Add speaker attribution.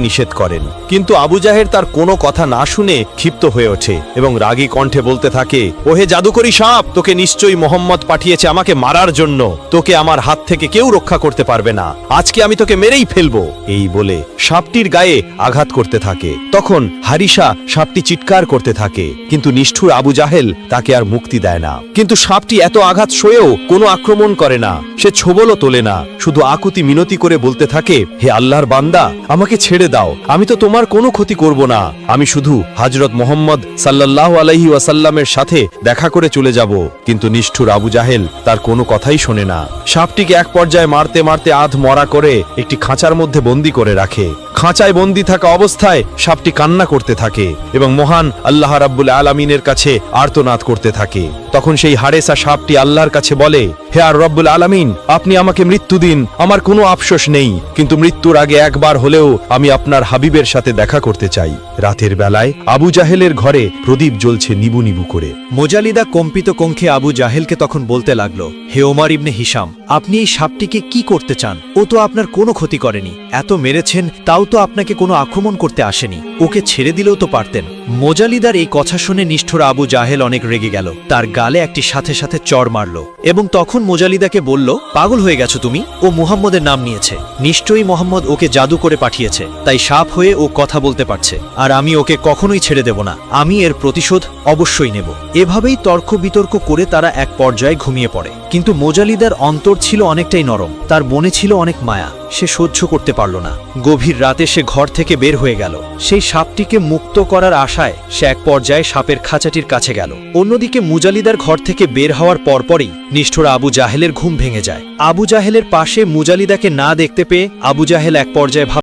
Speaker 1: নিষেধ করেন। কিন্তু আবু জাহের তার কোনো কথা না শুনে ক্ষিপ্ত হয়ে ওঠে এবং রাগী কণ্ঠে বলতে থাকে, ওহে জাদুকরি সাপ, তোকে নিশ্চয়ই মোহাম্মদ পাঠিয়েছে আমাকে মারার জন্য। তোকে আমার হাত থেকে কেউ রক্ষা করতে পারবে না। আজকে আমি তোকে মেরেই ফেলব। এই বলে সাপটির গায়ে আঘাত করতে থাকে। তখন হারিসা সাপটি চিৎকার করতে থাকে, কিন্তু নিষ্ঠুর আবু জাহেল তাকে আর মুক্তি দেয় না। কিন্তু সাপটি এত আঘাত সয়েও কোনো আক্রমণ করে না। সে ছোবলও তোলে না। শুধু আকুতি মিনতি করে বলতে থাকে, হে আল্লাহর বান্দা, আমাকে ছেড়ে দাও। আমি তো তোমার কোনো ক্ষতি করব না। আমি শুধু হাজরত মোহাম্মদ সাল্লাহ আলহি ওয়াসাল্লামের সাথে দেখা করে চলে যাব। কিন্তু নিষ্ঠুর আবু জাহেল তার কোনো কথাই শোনে না। সাপটিকে এক পর্যায়ে মারতে মারতে আধ মরা করে একটি খাঁচার মধ্যে বন্দি করে রাখে। খাঁচায় বন্দি থাকা অবস্থায় সাপটি কান্না করতে থাকে এবং মহান আল্লাহ রাব্বুল আলামিনের কাছে আর্তনাদ করতে থাকে। তখন সেই হারেসা সাপটি আল্লাহর কাছে বলে, হে আর রব্বুল আলামিন, আপনি আমাকে মৃত্যু দিন, আমার কোনো আফসোস নেই, কিন্তু মৃত্যুর আগে একবার হলেও আমি আপনার হাবিবের সাথে দেখা করতে চাই। রাতের বেলায় আবু জাহেলের ঘরে প্রদীপ জ্বলছে নিবু নিবু করে।
Speaker 2: মোজালিদা কম্পিত কঙ্খে আবু জাহেলকে তখন বলতে লাগল, হে ওমার ইবনে হিসাম আপনি এই সাপটিকে কি করতে চান? ও তো আপনার কোনো ক্ষতি করেনি। এত মেরেছেন, তাও তো আপনাকে কোনো আক্রমণ করতে আসেনি। ওকে ছেড়ে দিলেও তো পারতেন। মোজালিদার এই কথা শুনে নিষ্ঠুর আবু জাহেল অনেক রেগে গেল। তার গালে একটি সাথে সাথে চর মারল এবং তখন মোজালিদাকে বলল, পাগল হয়ে গেছো তুমি? ও মুহাম্মদের নাম নিয়েছে। নিশ্চয়ই মোহাম্মদ ওকে জাদু করে পাঠিয়েছে। তাই সাপ হয়ে ও কথা বলতে পারছে। আর আমি ওকে কখনোই ছেড়ে দেব না। আমি এর প্রতিশোধ অবশ্যই নেব। এভাবেই তর্ক বিতর্ক করে তারা এক পর্যায়ে ঘুমিয়ে পড়ে। কিন্তু মোজালিদার অন্তর ছিল অনেকটাই নরম। তার বনে ছিল অনেক মায়া। সে সহ্য করতে পারল না। গভীর রাতে সে ঘর থেকে বের হয়ে গেল। সেই সাপটিকে মুক্ত করার আশায় সে এক পর্যায়ে সাপের খাঁচাটির কাছে গেল। অন্যদিকে মুজালিদার ঘর থেকে বের হওয়ার পরপরই নিষ্ঠুর আবু জাহেলের ঘুম ভেঙে যায়। আবু জাহেলের পাশে মুজালিদাকে না দেখতে পেয়ে আবু জাহেল এক পর্যায়ে ভাব